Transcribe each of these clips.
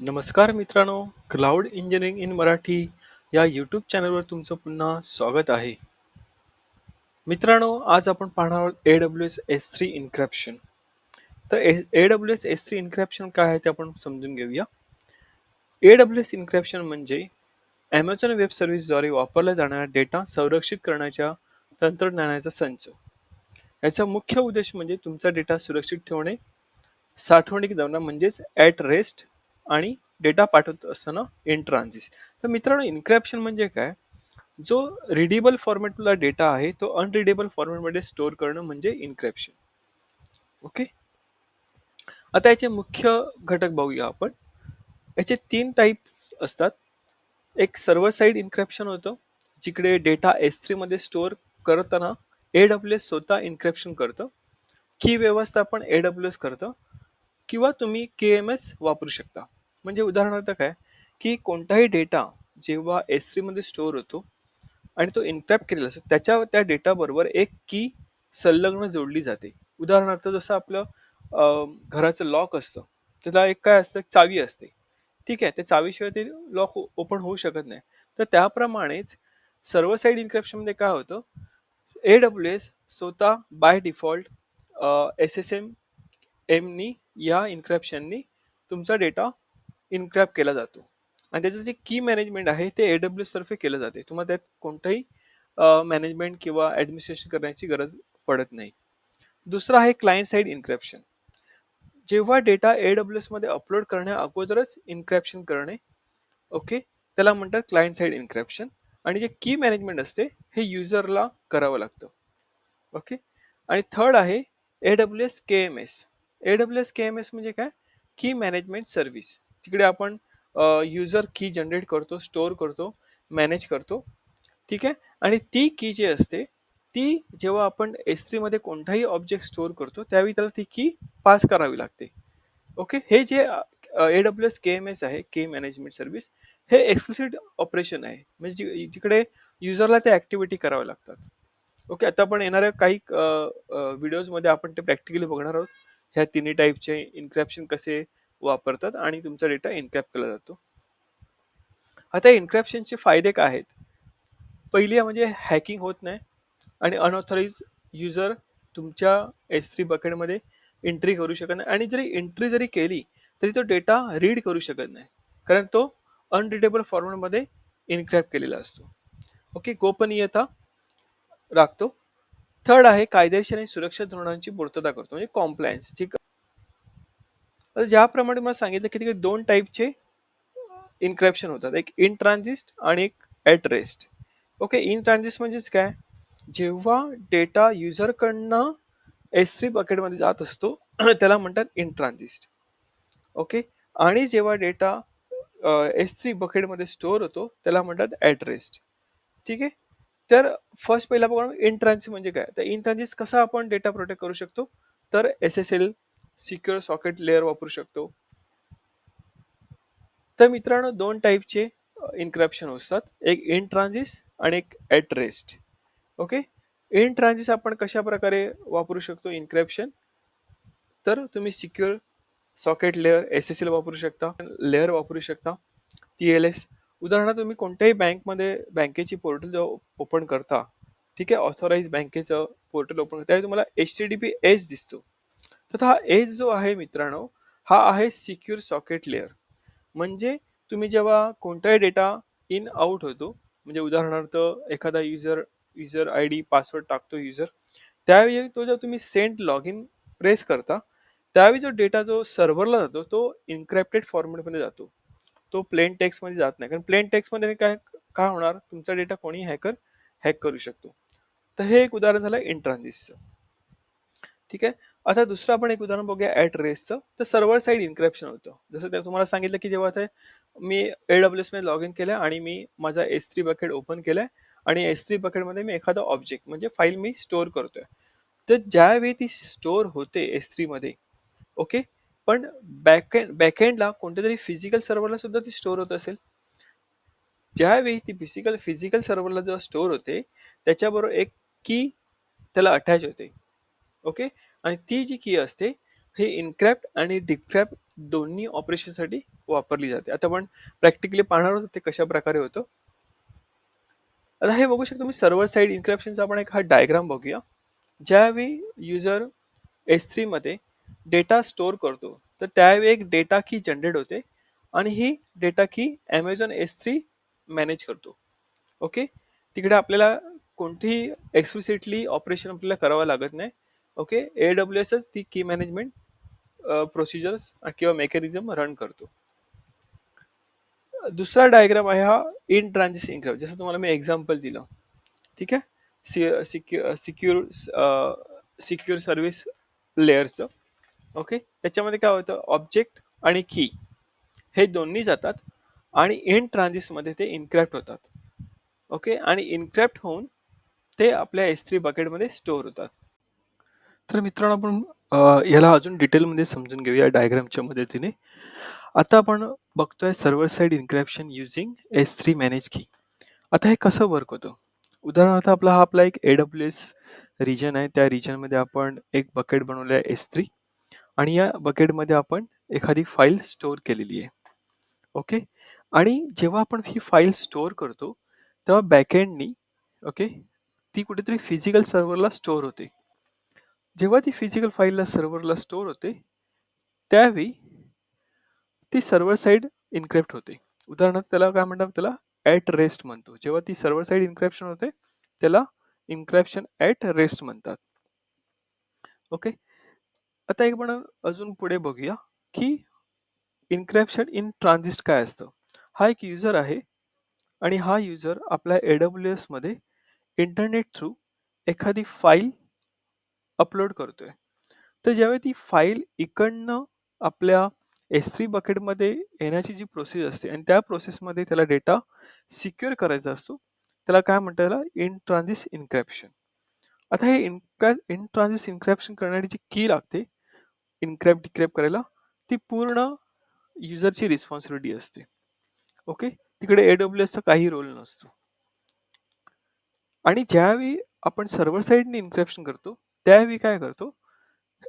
नमस्कार मित्रांनो cloud engineering in Marathi या यूट्यूब चॅनलवर तुमचं पुन्हा स्वागत आहे. मित्रांनो आज आपण पाहणार आहोत A W S S three encryption तर A W S S three encryption काय आहे ते आपण समजून घेऊया. ए डब्ल्यू एस इन्क्रॅप्शन म्हणजे ॲमेझॉन वेब सर्व्हिसद्वारे वापरला जाणारा डेटा संरक्षित करण्याच्या तंत्रज्ञानाचा संच. याचा मुख्य उद्देश म्हणजे तुमचा डेटा सुरक्षित ठेवणे साठवणूक दरम्यान म्हणजेच ॲट रेस्ट आणि डेटा पाठवत असताना इन ट्रान्झिस. तर मित्रांनो इन्क्रॅप्शन म्हणजे काय? जो रिडेबल फॉर्मॅटला डेटा आहे तो अनरिडेबल फॉर्मॅटमध्ये स्टोअर करणं म्हणजे इन्क्रॅप्शन ओके आता याचे मुख्य घटक बघूया आपण. याचे तीन टाईप असतात. एक सर्व्हर साईड इन्क्रॅप्शन होतं जिकडे डेटा एस थ्रीमध्ये स्टोअर करताना ए डब्ल्यू एस स्वतः इन्क्रॅप्शन करतं. की व्यवस्थापन ए डब्ल्यू एस करतं. किंवा तुम्ही के एम एस वापरू शकता. म्हणजे उदाहरणार्थ काय? की कोणताही डेटा जेव्हा एस सीमध्ये स्टोअर होतो आणि तो इन्क्रॅप्ट केलेला असतो त्याच्या त्या डेटाबरोबर एक की संलग्न जोडली जाते. उदाहरणार्थ जसं आपलं घराचं लॉक असतं त्याला एक काय असतं? एक चावी असते. ठीक आहे त्या चावीशिवाय ते लॉक ओपन होऊ शकत नाही. तर त्याप्रमाणेच सर्व साईड इन्क्रिप्शनमध्ये काय होतं? ए डब्ल्यू एस स्वतः by default S S M एमनी या इन्क्रिप्शननी तुमचा डेटा इन्क्रॅप केला जातो. आणि त्याचं जे की मॅनेजमेंट आहे ते ए डब्ल्यू तर्फे केलं जाते. तुम्हाला त्यात कोणतंही मॅनेजमेंट किंवा ॲडमिनिस्ट्रेशन करण्याची गरज पडत नाही. दुसरं आहे क्लायंट साईड इन्क्रॅप्शन जेव्हा डेटा ए डब्ल्यू एसमध्ये अपलोड करण्या अगोदरच इन्क्रॅप्शन करणे ओके त्याला म्हणतात क्लायंट साईड इन्क्रॅप्शन आणि जे की मॅनेजमेंट असते हे युजरला करावं लागतं ओके आणि थर्ड आहे A W S K M S A W S K M S म्हणजे काय? की मॅनेजमेंट सर्व्हिस तिकडे आपण युजर की जनरेट करतो स्टोअर करतो मॅनेज करतो. ठीक आहे? आणि ती की जी असते ती जेव्हा आपण एस थ्रीमध्ये कोणताही ऑब्जेक्ट स्टोअर करतो त्यावेळी त्याला ती की पास करावी लागते. ओके हे जे A W S K M S आहे के मॅनेजमेंट सर्व्हिस हे एक्सप्लिसिट ऑपरेशन आहे. म्हणजे जि- जिकडे युजरला त्या ॲक्टिव्हिटी कराव्या लागतात. ओके आता आपण येणाऱ्या काही व्हिडिओजमध्ये आपण ते प्रॅक्टिकली बघणार आहोत. ह्या तिन्ही टाईपचे इन्क्रॅप्शन कसे वापरतात आणि तुमचा डेटा इन्क्रॅप्ट केला जातो. आता इन्क्रॅप्शनचे फायदे काय आहेत? पहिली म्हणजे हॅकिंग होत नाही आणि अनऑथराईज युजर तुमच्या एस थ्री बकेटमध्ये एंट्री करू शकत नाही आणि जरी एंट्री जरी केली तरी तो डेटा रीड करू शकत नाही. कारण तो अनरिडेबल फॉर्मॅटमध्ये इनक्रॅप्ट केलेला असतो. ओके गोपनीयता राखतो. थर्ड आहे कायदेशीर आणि सुरक्षा धोरणांची पूर्तता करतो. म्हणजे कॉम्प्लायन्स जी आता ज्याप्रमाणे मला सांगितलं की तिकडे दोन टाईपचे इन्क्रॅप्शन होतात. एक इन ट्रान्झिस्ट आणि एक at rest okay in transit म्हणजेच काय? जेव्हा डेटा युजरकडनं एस थ्री बकेटमध्ये जात असतो त्याला म्हणतात इन ट्रान्झिस्ट ओके आणि जेव्हा डेटा एस थ्री बकेटमध्ये स्टोअर होतो त्याला म्हणतात ॲट रेस्ट ठीक आहे? तर फर्स्ट पहिला बघा इन ट्रान्झिस्ट म्हणजे काय? तर इन ट्रान्झिस्ट कसा आपण डेटा प्रोटेक्ट करू शकतो? तर S S L secure socket layer वापरू शकतो. तर मित्रांनो दोन टाईपचे इन्क्रप्शन असतात. एक इन ट्रान्झिस आणि एक at rest okay in transit आपण कशा प्रकारे वापरू शकतो? इन्क्रॅप्शन तर तुम्ही secure socket layer S S L वापरू शकता. लेअर वापरू शकता. टी एल एस उदाहरणार्थ तुम्ही कोणत्याही बँकमध्ये बँकेची पोर्टल जेव्हा ओपन करता ठीक आहे? ऑथोराईज बँकेचं पोर्टल ओपन करता. त्यावेळी तुम्हाला H T T P S दिसतो. तर हा एज जो आहे मित्रांनो हा आहे सिक्युअर सॉकेट लेअर म्हणजे तुम्ही जेव्हा कोणताही डेटा इन आउट होतो म्हणजे उदाहरणार्थ एखादा user user I D password टाकतो युजर त्यावेळी तो जेव्हा तुम्ही सेंट लॉग इन प्रेस करता त्यावेळी जो डेटा जो सर्व्हरला जातो तो इन्क्रॅप्टेड फॉर्मॅटमध्ये जातो. तो प्लेन टेक्स्टमध्ये जात नाही. कारण प्लेन टेक्स्टमध्ये काय काय होणार? तुमचा डेटा कोणी हॅकर हॅक करू शकतो. तर हे एक उदाहरण झालं इंट्रान्झिसचं ठीक आहे? आता दुसरं आपण एक उदाहरण बघूया ॲट रेसचं तर सर्व्हर साईड इन्क्रिप्शन होतं. जसं ते तुम्हाला सांगितलं की जेव्हा ते मी ए डब्ल्यू एसमध्ये लॉग इन केलं आणि मी माझा एस थ्री बकेट ओपन केलं आहे आणि एस थ्री बकेटमध्ये मी एखादा ऑब्जेक्ट म्हणजे फाईल मी स्टोअर करतोय. तर ज्यावेळी ती स्टोअर होते एस थ्रीमध्ये ओके पण बॅकएंड बॅकएंडला कोणत्या तरी फिजिकल सर्व्हरला सुद्धा ती स्टोअर होत असेल. ज्यावेळी ती फिजिकल फिजिकल सर्व्हरला जेव्हा स्टोअर होते त्याच्याबरोबर एक की त्याला अटॅच होते. ओके? आणि ती जी की असते हे इनक्रॅप्ट आणि डिक्रॅप्ट दोन्ही ऑपरेशनसाठी वापरली जाते. आता आपण प्रॅक्टिकली पाहणार आहोत ते कशा प्रकारे होतं. आता हे बघू शकतो मी सर्व्हर साईड इन्क्रॅप्शनचा आपण एक हा डायग्राम बघूया. ज्यावेळी युजर एस थ्रीमध्ये डेटा स्टोअर करतो तर त्यावेळी एक डेटा की जनरेट होते आणि ही data key Amazon S three manage करतो. ओके? तिकडे आपल्याला कोणतीही एक्सप्लिसिटली ऑपरेशन आपल्याला करावं लागत नाही. ओके? ए डब्ल्यू एसच ती की मॅनेजमेंट प्रोसिजर्स किंवा मेकॅनिझम रन करतो. दुसरा डायग्राम आहे हा इन ट्रान्झिस इन्क्राफ्ट जसं तुम्हाला मी एक्झाम्पल दिलं. ठीक आहे? सिक्यु सिक्युर सिक्युर सर्व्हिस लेअरचं ओके? त्याच्यामध्ये काय होतं? ऑब्जेक्ट आणि की हे दोन्ही जातात आणि इन ट्रान्झिसमध्ये ते इनक्रॅप्ट होतात. ओके? आणि इनक्रॅप्ट होऊन ते आपल्या एस थ्री बकेटमध्ये स्टोअर होतात. तर मित्रांनो आपण अ, याला अजून डिटेलमध्ये समजून घेऊया डायग्रामच्या मदतीने. आता आपण बघतोय server side encryption using S three manage key. आता हे कसं वर्क होतं? उदाहरणार्थ आपला हा आपला एक ए डब्ल्यू एस रिजन आहे. त्या रिजनमध्ये आपण एक बकेट बनवलं आहे एस थ्री आणि या बकेटमध्ये आपण एखादी फाईल स्टोअर केलेली आहे. ओके आणि जेव्हा आपण ही फाईल स्टोअर करतो तेव्हा बॅकएंडनी ओके ती कुठेतरी फिजिकल सर्व्हरला स्टोअर होते. जेव्हा ती फिजिकल फाईलला सर्व्हरला स्टोअर होते त्यावेळी ती सर्व्हर साईड इन्क्रिप्ट होते. उदाहरणार्थ त्याला काय म्हणतात? त्याला ॲट रेस्ट म्हणतो. जेव्हा ती सर्व्हर साईड इन्क्रिप्शन होते त्याला इन्क्रिप्शन ॲट रेस्ट म्हणतात. ओके आता एक आपण अजून पुढे बघूया की इन्क्रिप्शन इन ट्रान्झिस्ट काय असतं. हा एक युजर आहे आणि हा युजर आपल्या ए डब्ल्यू एसमध्ये इंटरनेट थ्रू एखादी फाईल अपलोड करतोय. तर ज्यावेळी ती फाईल इकडनं आपल्या एस थ्री बकेटमध्ये येण्याची जी प्रोसेस असते आणि त्या प्रोसेसमध्ये त्याला डेटा सिक्युअर करायचा असतो त्याला काय म्हणता येईल इन ट्रान्झिस इन्क्रॅप्शन आता हे इनक्रॅ इन ट्रान्झिस इन्क्रॅप्शन करण्याची जी की लागते इन्क्रॅप डिक्रॅप करायला ती पूर्ण युजरची रिस्पॉन्सिबिलिटी असते. ओके तिकडे ए डब्ल्यू एसचा काही रोल नसतो. आणि ज्यावेळी आपण सर्व्हर साईडने इन्क्रॅप्शन करतो त्यावेळी काय करतो?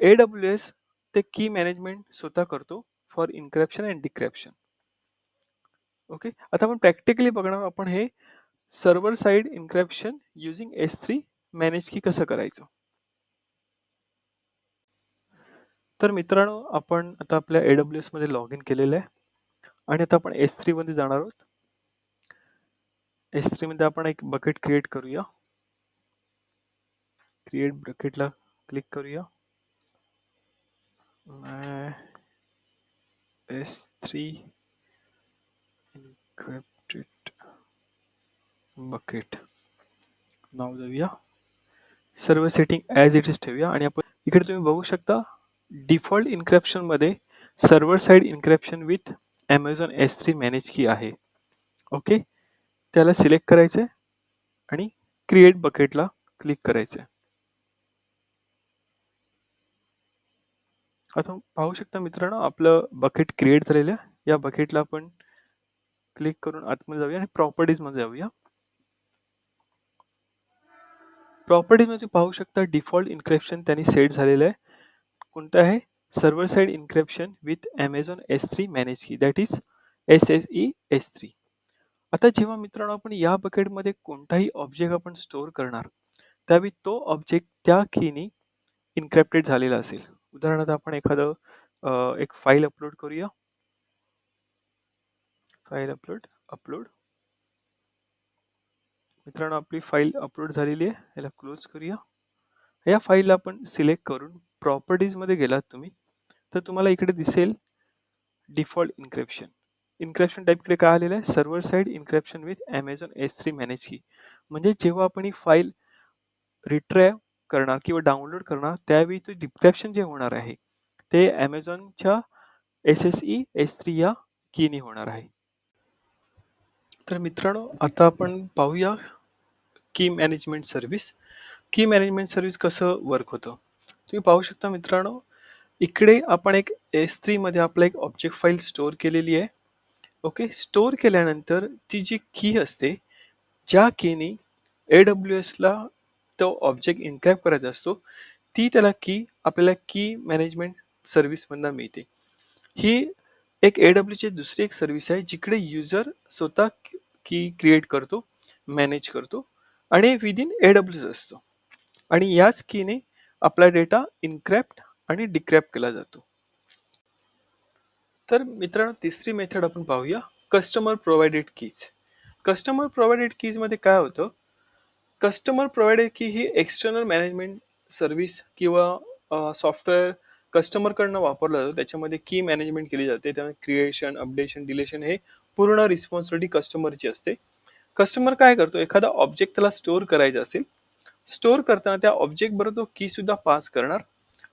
ए डब्ल्यू एस ते की मॅनेजमेंट स्वतः करतो for encryption and decryption okay आता आपण प्रॅक्टिकली बघणार आपण हे server side encryption using S three manage key कसं करायचं? तर मित्रांनो आपण आता आपल्या ए डब्ल्यू एसमध्ये लॉग इन केलेलं आहे. आणि आता आपण एस थ्रीमध्ये जाणार आहोत. एस थ्रीमध्ये आपण एक बकेट क्रिएट करूया. क्रिएट बकेटला क्लिक करूया. एस थ्री इनक्रिप्टेड बकेट नाव जाऊया सर्व सेटिंग ॲज इट इज ठेवूया. आणि आपण इकडे तुम्ही बघू शकता default इन्क्रिप्शनमध्ये server side encryption with Amazon S three manage key आहे. ओके त्याला सिलेक्ट करायचं आहे आणि क्रिएट बकेटला क्लिक करायचं आहे आता पाहू शकता मित्रांनो आपलं बकेट क्रिएट झालेलं आहे. या बकेटला आपण क्लिक करून आतमध्ये जाऊया आणि प्रॉपर्टीजमध्ये जाऊया. प्रॉपर्टीजमध्ये पाहू शकता डिफॉल्ट इन्क्रिप्शन त्यांनी सेट झालेलं आहे. कोणतं आहे? Server side encryption with Amazon S three manage key that is S S E S three आता जेव्हा मित्रांनो आपण या बकेटमध्ये कोणताही ऑब्जेक्ट आपण स्टोअर करणार त्यावेळी तो ऑब्जेक्ट त्या कीनी इन्क्रिप्टेड झालेला असेल. उदाहरणार्थ आपण एखादं एक फाईल अपलोड करूया. फाईल अपलोड अपलोड मित्रांनो आपली फाईल अपलोड झालेली आहे. याला क्लोज करूया. या फाईलला आपण सिलेक्ट करून प्रॉपर्टीजमध्ये गेलात तुम्ही तर तुम्हाला इकडे दिसेल डिफॉल्ट इन्क्रिप्शन इन्क्रिप्शन टाईपकडे काय आलेलं आहे? Server side encryption with Amazon S three manage key म्हणजे जेव्हा आपण ही फाईल रिट्रॅव करणार किंवा डाउनलोड करणार त्यावेळी तो डिस्क्रिप्शन जे होणार आहे ते ॲमेझॉनच्या S S E S three या कीने होणार आहे. तर मित्रांनो आता आपण पाहूया की management service key management service कसं वर्क होतं? तुम्ही पाहू शकता मित्रांनो इकडे आपण एक एस थ्रीमध्ये आपला एक ऑब्जेक्ट फाईल स्टोअर केलेली आहे. ओके स्टोअर केल्यानंतर ती जी की असते ज्या कीनी ए डब्ल्यू एसला तो ऑब्जेक्ट इनक्रॅप करत असतो ती त्याला की आपल्याला की मॅनेजमेंट सर्व्हिसमधनं मिळते. ही एक ए डब्ल्यूची दुसरी एक सर्व्हिस आहे जिकडे युजर स्वतः की क्रिएट करतो मॅनेज करतो आणि विदिन ए डब्ल्यूच असतो. आणि याच कीने आपला डेटा इनक्रॅप्ट आणि डिक्रॅप्ट केला जातो. तर मित्रांनो तिसरी मेथड आपण पाहूया customer provided keys customer provided कीजमध्ये काय होतं? कस्टमर प्रोव्हाइड की ही एक्सटर्नल मॅनेजमेंट सर्व्हिस किंवा सॉफ्टवेअर कस्टमरकडनं वापरलं जातं. त्याच्यामध्ये की मॅनेजमेंट केली जाते. त्यामुळे क्रिएशन अपडेशन डिलेशन हे पूर्ण रिस्पॉन्सिबिलिटी कस्टमरची असते. कस्टमर काय करतो? एखादा ऑब्जेक्ट त्याला स्टोअर करायचा असेल स्टोअर करताना त्या ऑब्जेक्ट बरोबर तो की सुद्धा पास करणार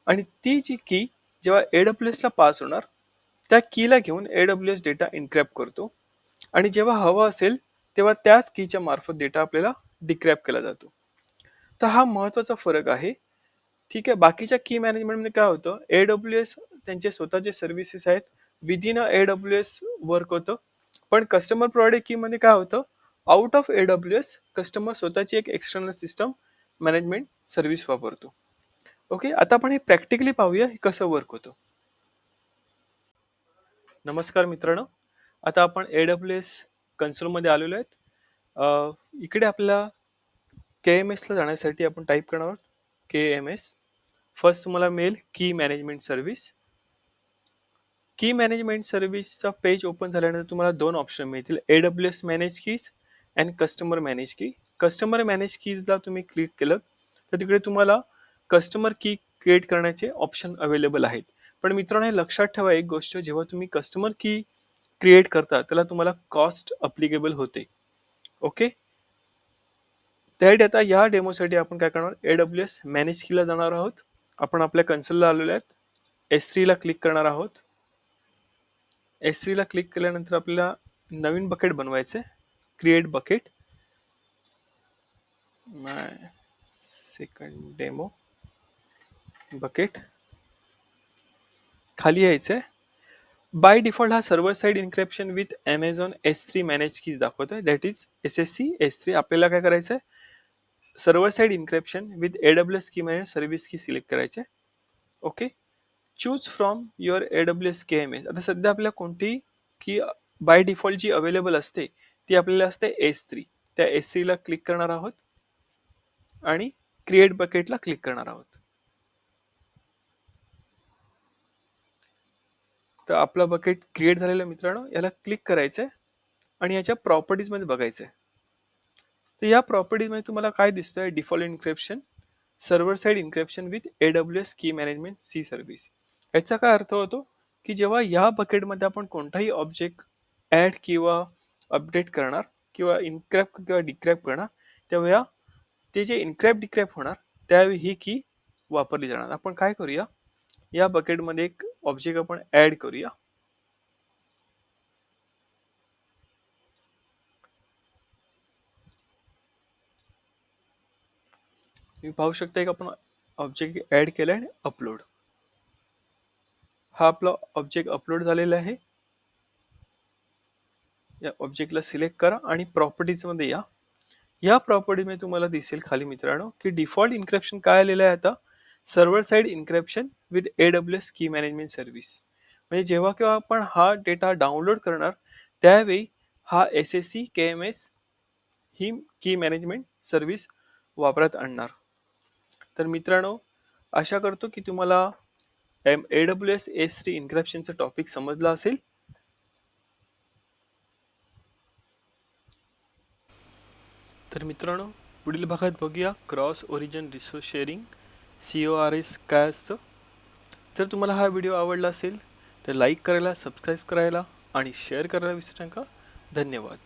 आणि ती जी की जेव्हा ए डब्ल्यू एसला पास होणार त्या कीला घेऊन A W S data encrypt करतो. आणि जेव्हा हवं असेल तेव्हा त्याच कीच्या मार्फत डेटा आपल्याला डिक्रॅप केला जातो. तर हा महत्त्वाचा फरक आहे. ठीक आहे बाकीच्या की मॅनेजमेंटमध्ये काय होतं? ए डब्ल्यू एस त्यांचे स्वतःचे सर्व्हिसेस आहेत within a A W S work होतं. पण कस्टमर प्रोव्हाइडेड कीमध्ये काय होतं? Out of A W S customer स्वतःची एक एक्सटर्नल सिस्टम मॅनेजमेंट सर्व्हिस वापरतो. ओके आता आपण हे प्रॅक्टिकली पाहूया हे कसं वर्क होतं. नमस्कार मित्रांनो. आता आपण ए डब्ल्यू एस कन्सोलमध्ये आलेलो आहेत. इकडे आपल्याला के एम एसला जाण्यासाठी आपण टाईप करणार आहोत. के एम एस फर्स्ट तुम्हाला मिळेल key management service key management सर्व्हिसचा page open झाल्यानंतर तुम्हाला दोन ऑप्शन मिळतील. A W S manage keys and customer manage key customer manage कीजला तुम्ही क्लिक केलं तर तिकडे तुम्हाला कस्टमर की क्रिएट करण्याचे ऑप्शन अवेलेबल आहेत. पण मित्रांनो हे लक्षात ठेवा एक गोष्ट. जेव्हा तुम्ही कस्टमर की क्रिएट करता त्याला तुम्हाला कॉस्ट अप्लिकेबल होते. ओके? त्यासाठी आता या डेमोसाठी आपण काय करणार? ए डब्ल्यू एस मॅनेज केला जाणार आहोत. आपण आपल्या कन्सोलला आलेलो आहेत. एस थ्रीला क्लिक करणार आहोत. एस थ्रीला क्लिक केल्यानंतर आपल्याला नवीन बकेट बनवायचे create bucket my second demo bucket खाली यायचं आहे बाय डिफॉल्ट हा server side encryption with Amazon S three manage keys दाखवतोय. That is S S C S three आपल्याला काय करायचं आहे server side encryption with A W S key manage service key select करायचे okay choose from your A W S K M S आता सध्या आपल्याला कोणती की बाय डिफॉल्ट जी अवेलेबल असते ती आपल्याला असते एस थ्री त्या एस थ्रीला क्लिक करणार आहोत. आणि क्रिएट बकेटला क्लिक करणार आहोत. तर आपला बकेट क्रिएट झालेला मित्रांनो याला क्लिक करायचं आहे आणि याच्या प्रॉपर्टीजमध्ये बघायचं आहे तर या प्रॉपर्टीजमध्ये तुम्हाला काय दिसतंय? Default encryption server side encryption with A W S key management C service याचा काय अर्थ होतो? की जेव्हा या बकेटमध्ये आपण कोणताही ऑब्जेक्ट ॲड किंवा अपडेट करणार किंवा इनक्रॅप किंवा डिक्रॅप करणार तेव्हा ते जे इनक्रॅप डिक्रॅप होणार त्यावेळी ही की वापरली जाणार. आपण काय करूया? या बकेटमध्ये एक ऑब्जेक्ट आपण ऍड करूया. तुम्ही पाहू शकता की आपण ऑब्जेक्ट ऍड केला आणि अपलोड हा आपला ऑब्जेक्ट अपलोड झालेला आहे. या ऑब्जेक्टला सिलेक्ट करा आणि प्रॉपर्टीजमध्ये या. या प्रॉपर्टीमध्ये तुम्हाला दिसेल खाली मित्रांनो की डिफॉल्ट इन्क्रिप्शन काय आलेलं आहे आता? Server side encryption with A W S key management service. म्हणजे जेव्हा केव्हा आपण हा डेटा डाउनलोड करणार त्यावेळी हा S S C K M S ही की मॅनेजमेंट सर्व्हिस वापरात आणणार. तर मित्रांनो आशा करतो की तुम्हाला M A W S S T इन्क्रिप्शनचं topic समजला असेल. तर मित्रांनो पुढील भागात बघूया cross origin resource sharing. C O R S काय असतं? जर तुम्हाला हा व्हिडिओ आवडला असेल तर लाईक करायला सबस्क्राईब करायला आणि शेअर करायला विसरू नका. धन्यवाद.